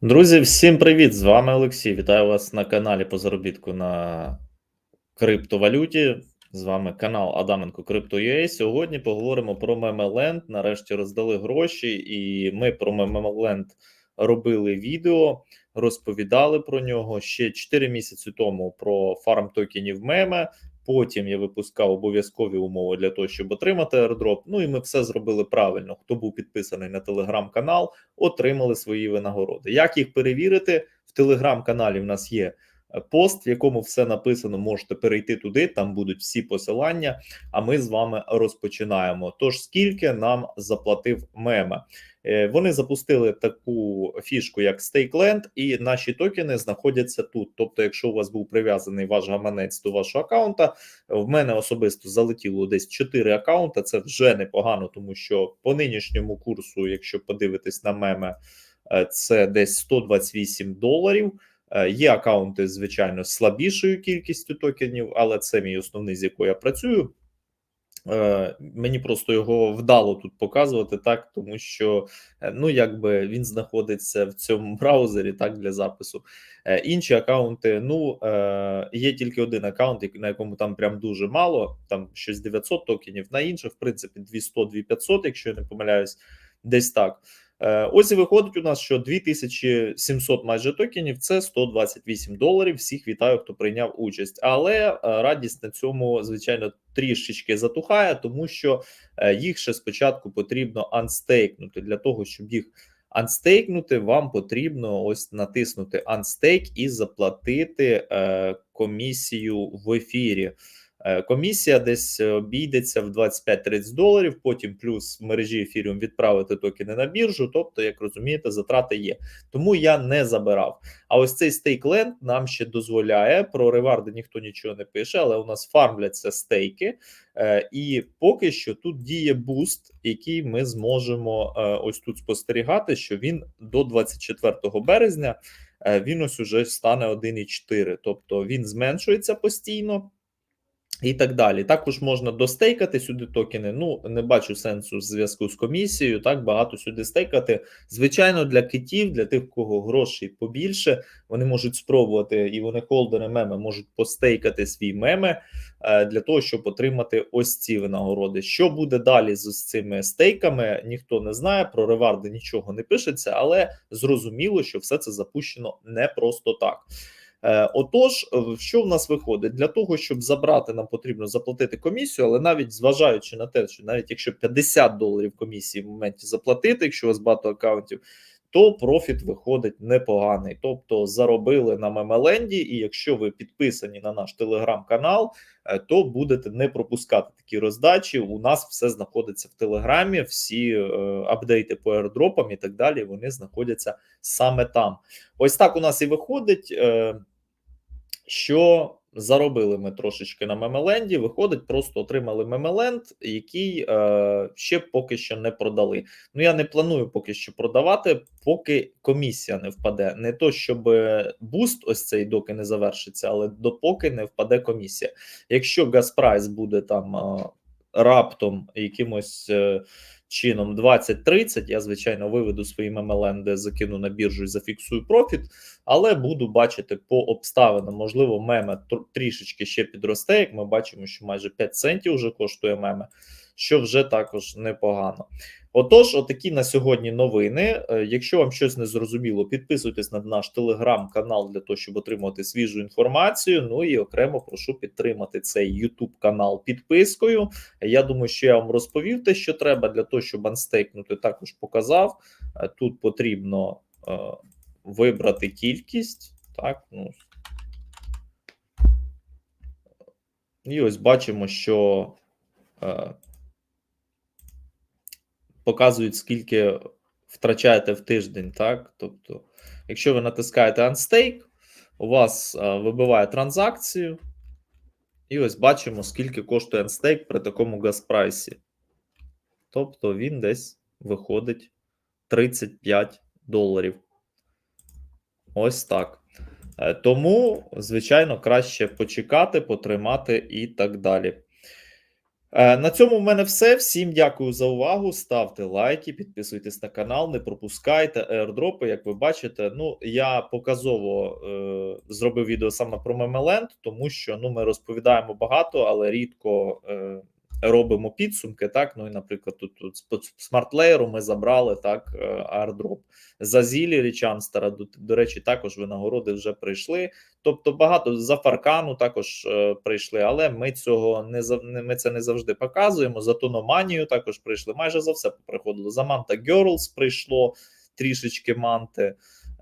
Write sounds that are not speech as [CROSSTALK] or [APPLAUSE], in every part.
Друзі, всім привіт! З вами Олексій. Вітаю вас на каналі по заробітку на криптовалюті. З вами канал Адаменко Crypto.ua. Сьогодні поговоримо про Memeland. Нарешті роздали гроші, і ми про Memeland робили відео, розповідали про нього ще 4 місяці тому про фарм токенів меме. Потім я випускав обов'язкові умови для того, щоб отримати airdrop. Ну і ми все зробили правильно. Хто був підписаний на телеграм-канал, отримали свої винагороди. Як їх перевірити? В телеграм-каналі в нас є пост, в якому все написано. Можете перейти туди, там будуть всі посилання. А ми з вами розпочинаємо. Тож скільки нам заплатив мема? Е, вони запустили таку фішку, як StakeLand, і наші токени знаходяться тут. Тобто, якщо у вас був прив'язаний ваш гаманець до вашого аккаунта, в мене особисто залетіло десь 4 аккаунта. Це вже непогано, тому що по нинішньому курсу, якщо подивитись на меме, е, це десь 128 доларів. Е, є аккаунти, звичайно, з слабішою кількістю токенів, але це мій основний, з якою я працюю. Е, мені просто його вдало тут показувати, так тому що е, ну якби він знаходиться в цьому [LAUGHS] браузері, так для запису. Інші акаунти. Ну є тільки один аккаунт, на якому там прям дуже мало, там щось 900 токенів. На інших, в принципі, 200-2500, якщо я не помиляюсь, десь так. Е, ось і виходить у нас, що 2700 майже токенів це 128 доларів. Всіх вітаю, хто прийняв участь. Але е, радість на цьому, звичайно, трішечки затухає, тому що е, їх ще спочатку потрібно анстейкнути. Для того, щоб їх анстейкнути, вам потрібно ось натиснути Unstake і заплатити комісію в ефірі. Е, комісія десь е, обійдеться в 25-30 доларів. Потім плюс в мережі ефіріум відправити токени на біржу. Тобто, як розумієте, затрати є. Тому я не забирав. А ось цей стейкленд нам ще дозволяє. Про реварди ніхто нічого не пише, але у нас фармляться стейки. Е, і поки що тут діє буст, який ми зможемо ось тут спостерігати, що він до 24 березня він ось уже стане 1,4. Тобто він зменшується постійно. І так далі. Також можна достейкати сюди токени. Ну, не бачу сенсу в зв'язку з комісією. Так багато сюди стейкати. Звичайно, для китів, для тих, кого грошей побільше, вони можуть спробувати, і вони холдери меми можуть постейкати свій меми е, для того, щоб отримати ось ці винагороди. Що буде далі з цими стейками? Ніхто не знає. Про реварди нічого не пишеться, але зрозуміло, що все це запущено не просто так. Е, отож, е, що в нас виходить? Для того, щоб забрати, нам потрібно заплатити комісію, але навіть зважаючи на те, що навіть якщо 50 доларів комісії в моменті заплатити, якщо у вас багато аккаунтів, то профіт виходить непоганий. Тобто заробили на Мемеленді, і якщо ви підписані на наш телеграм-канал, е, то будете не пропускати такі роздачі. У нас все знаходиться в телеграмі, всі е, апдейти по аеродропам і так далі. Вони знаходяться саме там. Ось так у нас і виходить. Е, що заробили ми трошечки на Мемеленді, виходить, просто отримали Мемеленд, який е, ще поки що не продали. Ну я не планую поки що продавати, поки комісія не впаде. Не то, щоб буст ось цей доки не завершиться, але допоки не впаде комісія. Якщо газпрайс буде там е, раптом якимось. Е, чином 20-30, я, звичайно, виведу свої MLN, де закину на біржу і зафіксую профіт, але буду бачити по обставинам. Можливо, меме трішечки ще підросте. Як ми бачимо, що майже 5 центів вже коштує меме, що вже також непогано. Отож, отакі на сьогодні новини. Е, якщо вам щось не зрозуміло, підписуйтесь на наш телеграм-канал для того, щоб отримати свіжу інформацію. Ну і окремо прошу підтримати цей YouTube канал підпискою. Я думаю, що я вам розповів те, що треба для того, щоб анстейкнути, також показав. Е, тут потрібно е, вибрати кількість. Так, ну і ось бачимо, що. Е, показують, скільки втрачаєте в тиждень. так? Тобто, якщо ви натискаєте Unstake, у вас вибиває транзакцію, і ось бачимо, скільки коштує Unstake при такому газпрайсі. Тобто він десь виходить 35 доларів. Ось так. Е, тому, звичайно, краще почекати, потримати і так далі. Е, На цьому в мене все. Всім дякую за увагу. Ставте лайки, підписуйтесь на канал, не пропускайте аердропи. Як ви бачите, ну я показово е, зробив відео саме про Мемеленд, тому що ну ми розповідаємо багато, але рідко е, робимо підсумки. Так, ну і наприклад, тут, тут смартлеєру ми забрали так е, аірдроп. За зілі Річанстера, до, до речі, також винагороди вже прийшли. Тобто багато за Фаркану також е, прийшли, але ми цього не ми це не завжди показуємо. За Тономанію також прийшли. Майже за все приходило. За Манта Girls прийшло трішечки манти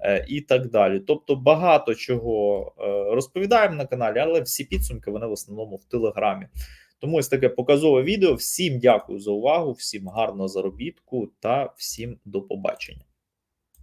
е, і так далі. Тобто багато чого е, розповідаємо на каналі, але всі підсумки вони в основному в телеграмі. Тому ось таке показове відео. Всім дякую за увагу, всім гарного заробітку та всім до побачення.